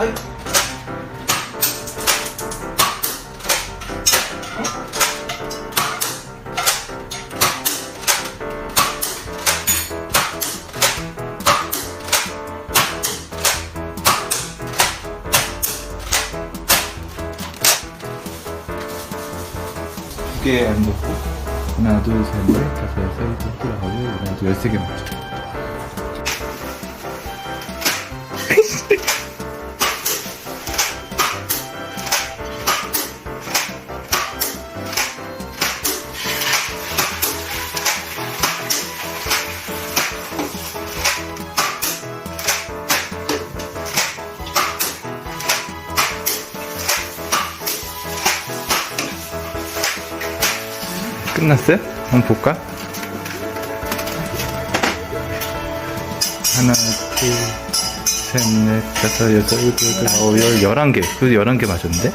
아이. 두개안 넣고 하나 둘셋넷 다섯 여섯 일곱 열 하나 둘 열세 개 맞죠? 끝났어요? 한번 볼까? 하나, 둘, 셋, 넷, 다섯, 여섯, 일곱, 여덟, 아홉, 열, 열한 개. 그래도 열한 개 맞았는데?